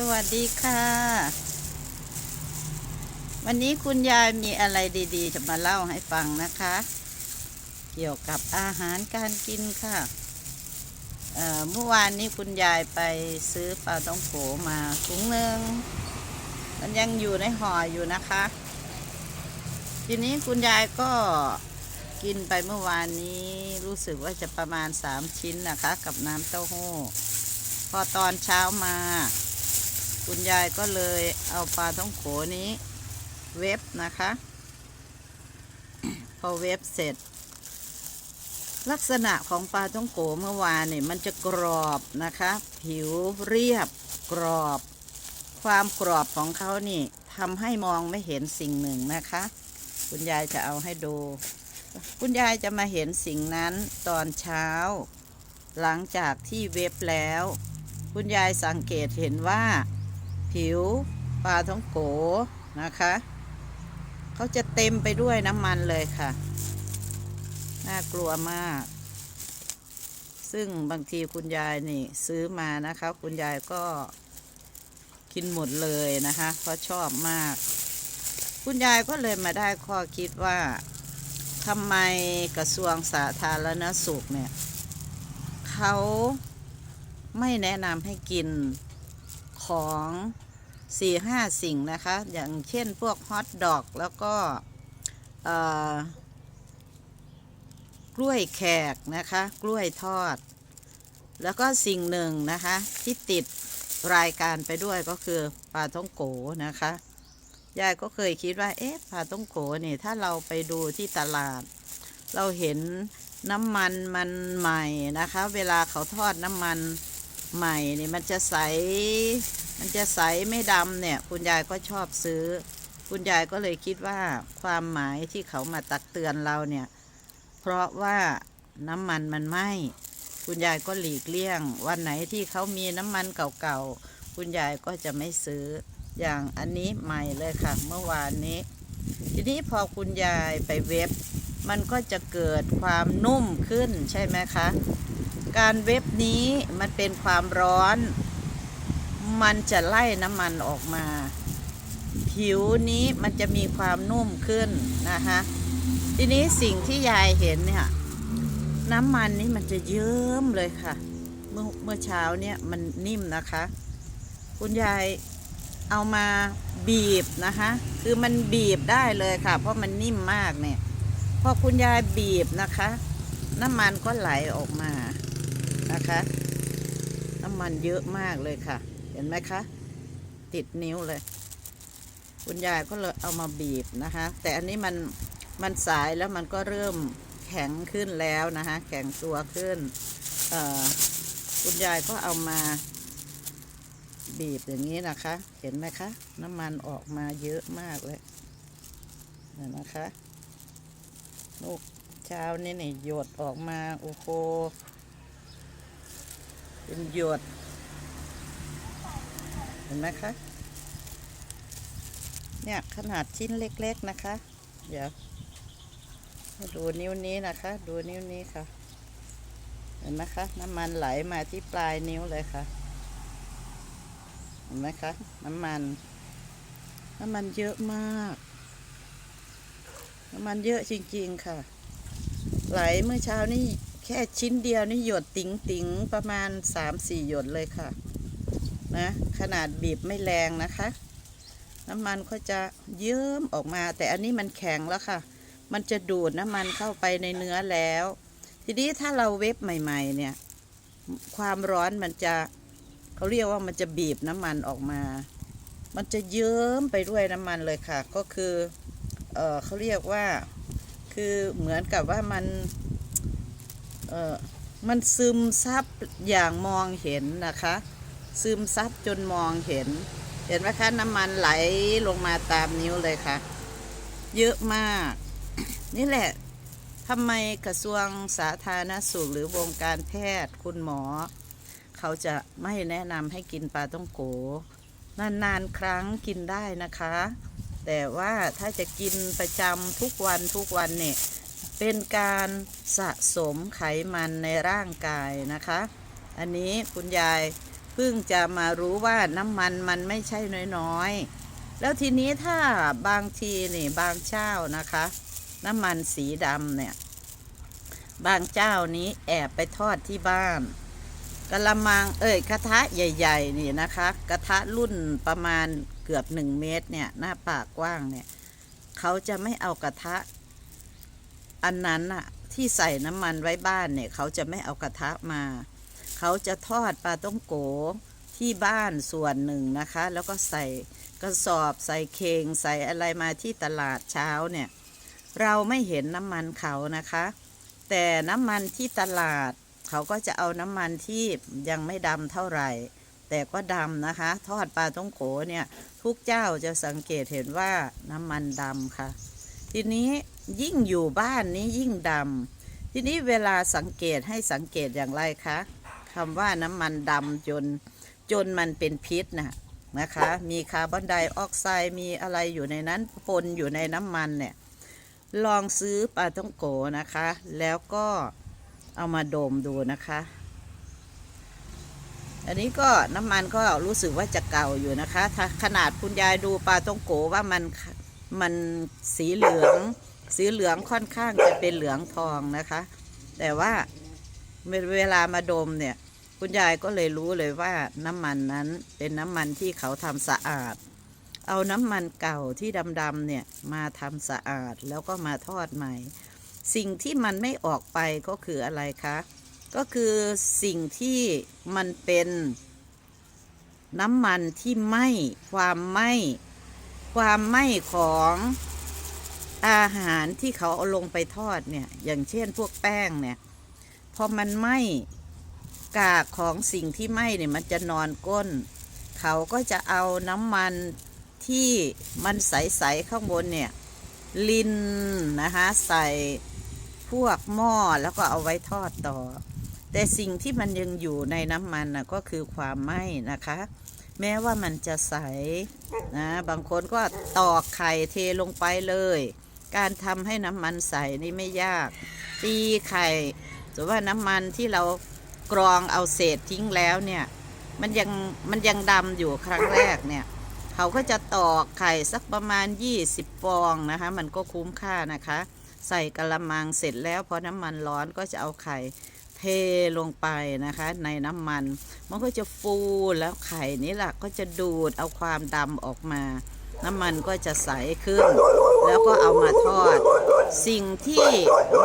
สวัสดีค่ะ วันนี้คุณยายมีอะไรดีๆ จะมาเล่าให้ฟังนะคะ เกี่ยวกับอาหารการกินค่ะเมื่อวานนี้คุณยายไปซื้อปลาต้องโขมาถุงหนึ่งมันยังอยู่ในห่ออยู่นะคะ ทีนี้คุณยายก็กินไปเมื่อวานนี้รู้สึกว่าจะประมาณสามชิ้นนะคะ กับน้ำเต้าหู้ พอตอนเช้ามา คุณยายก็เลยเอาปลาท้องโขนี้ เว็บนะคะ พอเว็บเสร็จ ลักษณะของปลาท้องโขเมื่อวานเนี่ยมันจะกรอบนะคะ ผิวเรียบกรอบ ความกรอบของเขานี่ทำให้มองไม่เห็นสิ่งหนึ่งนะคะ คุณยายจะเอาให้ดู คุณยายจะมาเห็นสิ่งนั้นตอนเช้า หลังจากที่เว็บแล้ว คุณยายสังเกตเห็นว่า ผิวปลาท้องโกนะคะ เขาจะเต็มไปด้วยน้ำมันเลยค่ะ น่ากลัวมาก ซึ่งบางทีคุณยายนี่ซื้อมานะคะ คุณยายก็กินหมดเลยนะคะเพราะชอบมาก คุณยายก็เลยมาได้ข้อคิดว่าทำไมกระทรวงสาธารณสุขเนี่ยเขาไม่แนะนำให้กินของ สี่ห้าสิ่งนะคะ อย่างเช่นพวกฮอทดอกแล้วก็กล้วยแขกนะคะ กล้วยทอด แล้วก็สิ่งหนึ่งนะคะ ที่ติดรายการไปด้วยก็คือปลาท่องโกนะคะยายก็เคยคิดว่าเอ๊ะปลาท่องโกเนี่ยถ้าเราไปดูที่ตลาด เราเห็นน้ำมันมันใหม่นะคะ เวลาเขาทอดน้ำมัน ใหม่นี่มันจะใส มันจะใสไม่ดำเนี่ย คุณยายก็ชอบซื้อ คุณยายก็เลยคิดว่าความหมายที่เขามาตักเตือนเราเนี่ย เพราะว่าน้ำมันมันไหม้คุณยายก็หลีกเลี่ยง วันไหนที่เขามีน้ำมันเก่าๆ คุณยายก็จะไม่ซื้อ อย่างอันนี้ใหม่เลยค่ะ เมื่อวานนี้ ทีนี้พอคุณยายไปเว็บ มันก็จะเกิดความนุ่มขึ้นใช่ไหมคะ การเว็บนี้มันเป็นความร้อน มันจะไล่น้ำมันออกมา ผิวนี้มันจะมีความนุ่มขึ้นนะคะทีนี้สิ่งที่ยายเห็นเนี่ยน้ำมันนี่มันจะเยิ้มเลยค่ะ เมื่อเมื่อเช้าเนี่ยมันนิ่มนะคะ คุณยายเอามาบีบนะคะ คือมันบีบได้เลยค่ะ เพราะมันนิ่มมากเนี่ยพอคุณยายบีบนะคะ น้ำมันก็ไหลออกมา นะคะ น้ำมันเยอะมากเลยค่ะ เห็นไหมคะ ติดนิ้วเลย คุณยายก็เลยเอามาบีบนะคะ แต่อันนี้มันมันสายแล้วมันก็เริ่มแข็งขึ้นแล้วนะคะ แข็งตัวขึ้นคุณยายก็เอามาบีบอย่างนี้นะคะ เห็นไหมคะ น้ำมันออกมาเยอะมากเลยเห็นนะคะลูกเช้านี่นี่หยดออกมา โอ้โห เป็นหยด เห็นไหมคะ เนี่ยขนาดชิ้นเล็ก ๆนะคะ เดี๋ยวดูนิ้วนี้นะคะ ดูนิ้วนี้ค่ะ เห็นไหมคะ น้ำมันไหลมาที่ปลายนิ้วเลยค่ะ เห็นไหมคะ น้ำมัน น้ำมันเยอะมาก น้ำมันเยอะจริง ๆ ค่ะ ไหลเมื่อเช้านี่ แค่ชิ้นเดียวนี่หยดติ๋งติ๋งๆประมาณสามสี่หยดเลยค่ะ นะ ขนาดบีบไม่แรงนะคะ น้ำมันก็จะเยิ้มออกมา แต่อันนี้มันแข็งแล้วค่ะ มันจะดูดน้ำมันเข้าไปในเนื้อแล้ว ทีนี้ถ้าเราเวฟใหม่ ๆ เนี่ย ความร้อนมันจะเขาเรียกว่ามันจะบีบน้ำมันออกมา มันจะเยิ้มไปด้วยน้ำมันเลยค่ะ ก็คือ เออเขาเรียกว่า คือเหมือนกับว่ามัน เออมันซึมซับอย่างมองเห็นนะคะ ซึมซับจนมองเห็น เห็นไหมคะน้ำมันไหลลงมาตามนิ้วเลยค่ะ เยอะมาก นี่แหละทำไมกระทรวงสาธารณสุขหรือวงการแพทย์คุณหมอ เขาจะไม่แนะนำให้กินปลาต้องโก นานๆครั้งกินได้นะคะ แต่ว่าถ้าจะกินประจำทุกวันทุกวันเนี่ย เป็นการสะสมไขมันในร่างกายนะคะ อันนี้คุณยายเพิ่งจะมารู้ว่าน้ำมันมันไม่ใช่น้อยๆ แล้วทีนี้ถ้าบางทีนี่บางเจ้านะคะ น้ำมันสีดำเนี่ย บางเจ้านี้แอบไปทอดที่บ้านกะละมังเอ้ยกระทะใหญ่ ๆ นี่นะคะ กระทะรุ่นประมาณเกือบหนึ่งเมตรเนี่ยหน้าปากกว้างเนี่ยเขาจะไม่เอากระทะ อันนั้นอะที่ใส่น้ำมันไว้บ้านเนี่ย เขาจะไม่เอากระทะมา เขาจะทอดปลาต้องโกที่บ้านส่วนหนึ่งนะคะ แล้วก็ใส่กระสอบใส่เคงใส่อะไรมาที่ตลาดเช้าเนี่ย เราไม่เห็นน้ำมันเขานะคะ แต่น้ำมันที่ตลาด เขาก็จะเอาน้ำมันที่ยังไม่ดำเท่าไหร่ แต่ก็ดำนะคะ ทอดปลาต้องโกเนี่ย ทุกเจ้าจะสังเกตเห็นว่าน้ำมันดำค่ะ ทีนี้ยิ่งอยู่บ้านนี้ยิ่งดำทีนี้เวลาสังเกตให้สังเกตอย่างไรคะคำว่าน้ำมันดำจนจนมันเป็นพิษนะนะคะ มีคาร์บอนไดออกไซด์มีอะไรอยู่ในนั้นปนอยู่ในน้ำมันเนี่ยลองซื้อปลาต้องโกนะคะ แล้วก็เอามาดมดูนะคะ อันนี้ก็น้ำมันก็รู้สึกว่าจะเก่าอยู่นะคะ ขนาดคุณยายดูปลาต้องโกว่ามัน มันสีเหลือง สีเหลืองค่อนข้างจะเป็นเหลืองทองนะคะ แต่ว่าเวลามาดมเนี่ย คุณยายก็เลยรู้เลยว่าน้ำมันนั้นเป็นน้ำมันที่เขาทำสะอาด เอาน้ำมันเก่าที่ดำๆเนี่ยมาทำสะอาดแล้วก็มาทอดใหม่ สิ่งที่มันไม่ออกไปก็คืออะไรคะ ก็คือสิ่งที่มันเป็นน้ำมันที่ไหม้ความไหม้ ความไหม้ของอาหารที่เขาเอาลงไปทอดเนี่ย อย่างเช่นพวกแป้งเนี่ย พอมันไหม้กากของสิ่งที่ไหม้เนี่ยมันจะนอนก้น เขาก็จะเอาน้ำมันที่มันใสๆข้างบนเนี่ย ลินนะคะใส่พวกหม้อแล้วก็เอาไว้ทอดต่อ แต่สิ่งที่มันยังอยู่ในน้ำมันนะก็คือความไหม้นะคะ แม้ว่ามันจะใสนะบางคนก็ตอกไข่เทลงไปเลย การทำให้น้ำมันใสนี่ไม่ยาก ตีไข่สมมติว่าน้ำมันที่เรากรองเอาเศษทิ้งแล้วเนี่ยมันยังมันยังดำอยู่ครั้งแรกเนี่ยเขาก็จะตอกไข่สักประมาณ 20 ฟองนะคะ มันก็คุ้มค่านะคะ ใส่กระมังเสร็จแล้วพอน้ำมันร้อนก็จะเอาไข่ ลงไปนะคะในน้ำมัน มันก็จะฟูแล้วไข่นี้แหละก็จะดูดเอาความดำออกมา น้ำมันก็จะใสขึ้น แล้วก็เอามาทอด สิ่งที่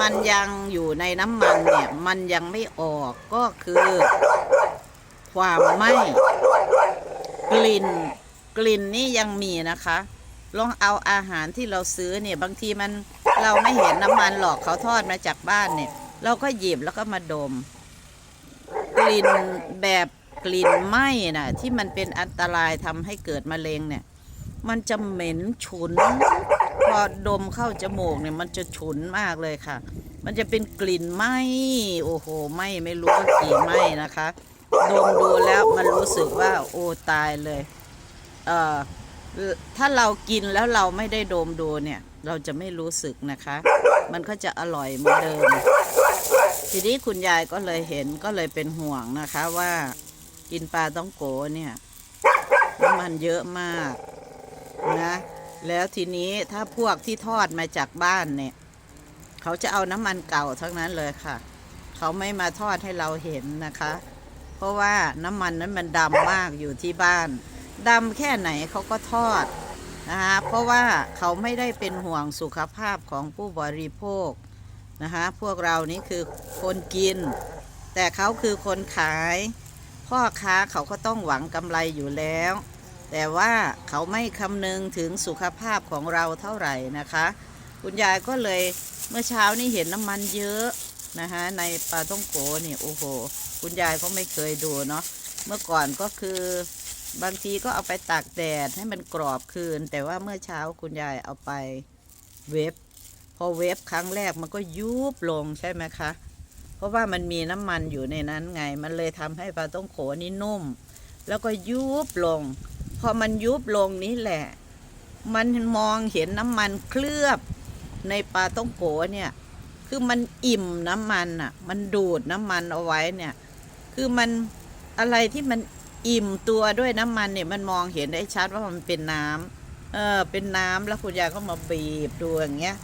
มันยังอยู่ในน้ำมันเนี่ยมันยังไม่ออกก็คือ ความไหม้กลิ่นกลิ่นนี่ยังมีนะคะ ลองเอาอาหารที่เราซื้อเนี่ยบางทีมันเราไม่เห็นน้ำมันหรอกเขาทอดมาจากบ้านเนี่ย เราก็หยิบแล้วก็มาดม กลิ่นแบบกลิ่นไหม้น่ะ ที่มันเป็นอันตรายทำให้เกิดมะเร็งเนี่ย มันจะเหม็นฉุน พอดมเข้าจมูกเนี่ย มันจะฉุนมากเลยค่ะ มันจะเป็นกลิ่นไหม้โอ้โหไหม้ไม่รู้ว่ากี่ไหม้นะคะดมดูแล้วมันรู้สึกว่าโอ้ตายเลยเอ่อถ้าเรากินแล้วเราไม่ได้ดมดูเนี่ย เราจะไม่รู้สึกนะคะ มันก็จะอร่อยเหมือนเดิม ทีนี้คุณยายก็เลยเห็นก็เลยเป็นห่วงนะคะว่ากินปลาต้องโกเนี่ยน้ำมันเยอะมากนะแล้วทีนี้ถ้าพวกที่ทอดมาจากบ้านเนี่ย เขาจะเอาน้ำมันเก่าทั้งนั้นเลยค่ะ เขาไม่มาทอดให้เราเห็นนะคะ เพราะว่าน้ำมันนั้นมันดำมากอยู่ที่บ้านดำแค่ไหนเขาก็ทอดนะคะเพราะว่าเขาไม่ได้เป็นห่วงสุขภาพของผู้บริโภค นะคะ พวกเรานี่คือคนกิน แต่เขาคือคนขาย พ่อค้าเขาก็ต้องหวังกำไรอยู่แล้ว แต่ว่าเขาไม่คำนึงถึงสุขภาพของเราเท่าไหร่นะคะ คุณยายก็เลยเมื่อเช้านี้เห็นน้ำมันเยอะนะคะในปลาต้องโกนี่โอ้โห คุณยายก็ไม่เคยดูเนาะเมื่อก่อนก็คือบางทีก็เอาไปตากแดดให้มันกรอบคืน แต่ว่าเมื่อเช้าคุณยายเอาไปเวฟ พอเวฟครั้งแรกมันก็ยุบลงใช่ไหมคะ เพราะว่ามันมีน้ำมันอยู่ในนั้นไง มันเลยทำให้ปลาต้องโขนี่นุ่ม แล้วก็ยุบลง พอมันยุบลงนี้แหละ มันมองเห็นน้ำมันเคลือบในปลาต้องโกเนี่ย คือมันอิ่มน้ำมันอะ มันดูดน้ำมันเอาไว้เนี่ย คือมันอะไรที่มันอิ่มตัวด้วยน้ำมันเนี่ยมันมองเห็นได้ชัดว่ามันเป็นน้ำเออเป็นน้ำแล้วคุณยายก็มาบีบดูอย่างเงี้ย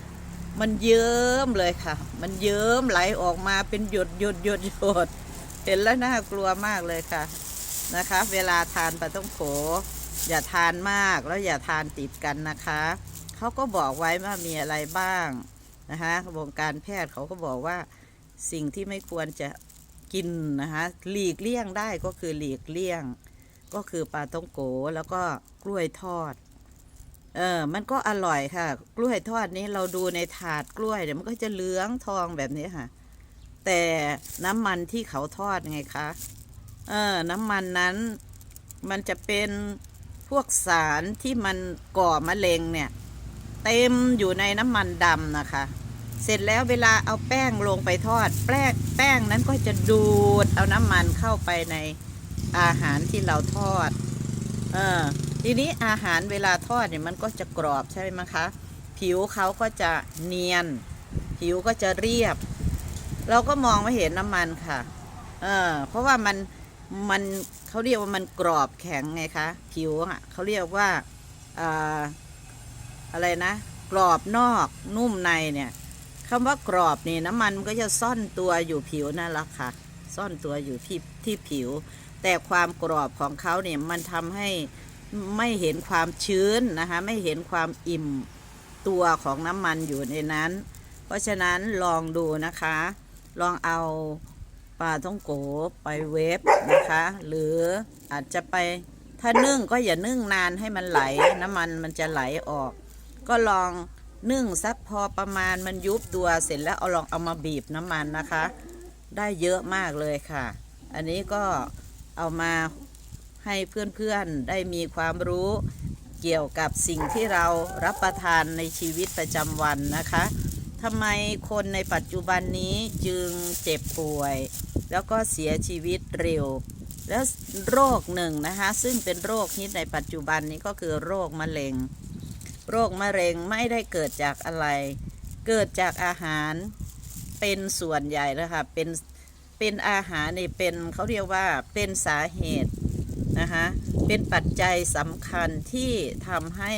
มันเยิ้มเลยค่ะ มันเยิ้มไหลออกมาเป็นหยดหยดหยดหยดเห็นแล้วน่ากลัวมากเลยค่ะนะคะ เวลาทานปลาต้องโขอย่าทานมากแล้วอย่าทานติดกันนะคะเขาก็บอกไว้ว่ามีอะไรบ้างนะคะวงการแพทย์เขาก็บอกว่าสิ่งที่ไม่ควรจะกินนะคะหลีกเลี่ยงได้ก็คือหลีกเลี่ยง ก็คือปลาต้องโกแล้วก็กล้วยทอด เออ มันก็อร่อยค่ะ กล้วยทอดนี้เราดูในถาดกล้วยเนี่ยมันก็จะเหลืองทองแบบนี้ค่ะ แต่น้ำมันที่เขาทอดไงคะ เออ น้ำมันนั้น มันจะเป็นพวกสารที่มันก่อมะเร็งเนี่ย เต็มอยู่ในน้ำมันดำนะคะ เสร็จแล้วเวลาเอาแป้งลงไปทอด แป้งแป้งนั้นก็จะดูดเอาน้ำมันเข้าไปในอาหารที่เราทอด เออ ทีนี้อาหารเวลาทอดเนี่ยมันก็จะกรอบใช่ไหมคะ ผิวเขาก็จะเนียน ผิวก็จะเรียบ เราก็มองไม่เห็นน้ำมันค่ะ เออเพราะว่ามันมันเขาเรียกว่ามันกรอบแข็งไงคะผิวอะเขาเรียกว่าอ่าอะไรนะ กรอบนอกนุ่มในเนี่ยคำว่ากรอบนี่น้ำมันมันก็จะซ่อนตัวอยู่ผิวนั่นแหละค่ะ ซ่อนตัวอยู่ที่ที่ผิว แต่ความกรอบของเขาเนี่ยมันทำให้ ไม่เห็นความชื้นนะคะ ไม่เห็นความอิ่มตัวของน้ำมันอยู่ในนั้น เพราะฉะนั้นลองดูนะคะ ลองเอาปลาท่องโกไปเวฟนะคะ หรืออาจจะไปถ้านึ่งก็อย่านึ่งนานให้มันไหล น้ำมันมันจะไหลออก ก็ลองนึ่งสักพอประมาณมันยุบตัวเสร็จแล้วเอาลองเอามาบีบน้ำมันนะคะ ได้เยอะมากเลยค่ะ อันนี้ก็เอามา ให้เพื่อนๆได้มีความรู้เกี่ยวกับสิ่งที่เรารับประทานในชีวิตประจำวันนะคะทำไมคนในปัจจุบันนี้จึงเจ็บป่วย แล้วก็เสียชีวิตเร็ว แล้วโรคหนึ่งนะคะซึ่งเป็นโรคฮิตในปัจจุบันนี้ก็คือโรคมะเร็ง โรคมะเร็งไม่ได้เกิดจากอะไร เกิดจากอาหารเป็นส่วนใหญ่นะคะเป็นเป็นอาหารนี่เป็นเขาเรียกว่าเป็นสาเหตุ นะคะเป็นปัจจัยสำคัญที่ทำให้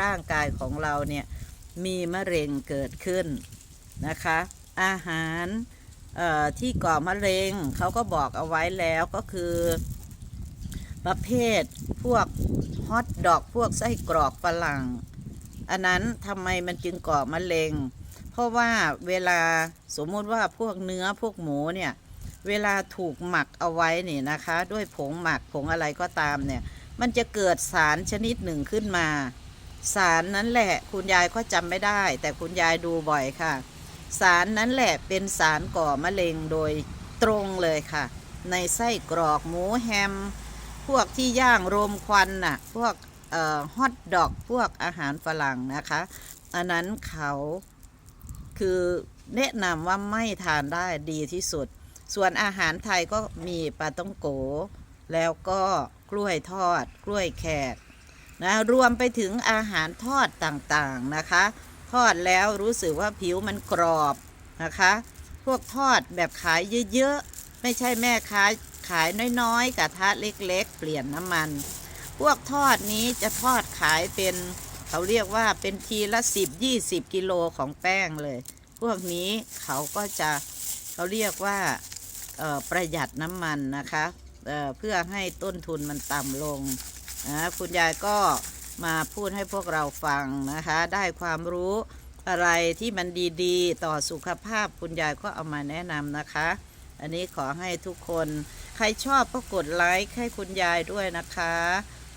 ร่างกายของเราเนี่ยมีมะเร็งเกิดขึ้นนะคะ อาหารที่ก่อมะเร็งเขาก็บอกเอาไว้แล้วก็คือ ประเภทพวกฮอทดอกพวกไส้กรอกฝรั่ง อันนั้นทำไมมันจึงก่อมะเร็ง เพราะว่าเวลาสมมติว่าพวกเนื้อพวกหมูเนี่ย เวลาถูกหมักเอาไว้นี่นะคะ ด้วยผงหมักผงอะไรก็ตามเนี่ย มันจะเกิดสารชนิดหนึ่งขึ้นมา สารนั้นแหละคุณยายก็จำไม่ได้ แต่คุณยายดูบ่อยค่ะ สารนั้นแหละเป็นสารก่อมะเร็งโดยตรงเลยค่ะ ในไส้กรอกหมูแฮม พวกที่ย่างโรมควันน่ะพวกฮอทดอกพวกอาหารฝรั่งนะคะ อันนั้นเขาคือแนะนำว่าไม่ทานได้ดีที่สุด ส่วนอาหารไทยก็มีปลาต้องโก แล้วก็กล้วยทอด กล้วยแขกนะรวมไปถึงอาหารทอดต่างๆนะคะ ทอดแล้วรู้สึกว่าผิวมันกรอบนะคะ พวกทอดแบบขายเยอะๆ ไม่ใช่แม่ค้าขายน้อยๆกระทะเล็กๆ เปลี่ยนน้ำมัน พวกทอดนี้จะทอดขายเป็นเขาเรียกว่าเป็นทีละ 10 20 กิโลของแป้งเลย พวกนี้เขาก็จะเขาเรียกว่า ประหยัดน้ำมันนะคะเเพื่อให้ต้นทุนมันต่ำลงนะคุณยายก็มาพูดให้พวกเราฟังนะคะ ได้ความรู้อะไรที่มันดีๆ ต่อสุขภาพคุณยายก็เอามาแนะนำนะคะ อันนี้ขอให้ทุกคนใครชอบก็กดไลค์ให้คุณยายด้วยนะคะ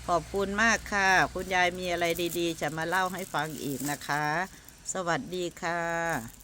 ขอบคุณมากค่ะ คุณยายมีอะไรดีๆ จะมาเล่าให้ฟังอีกนะคะ สวัสดีค่ะ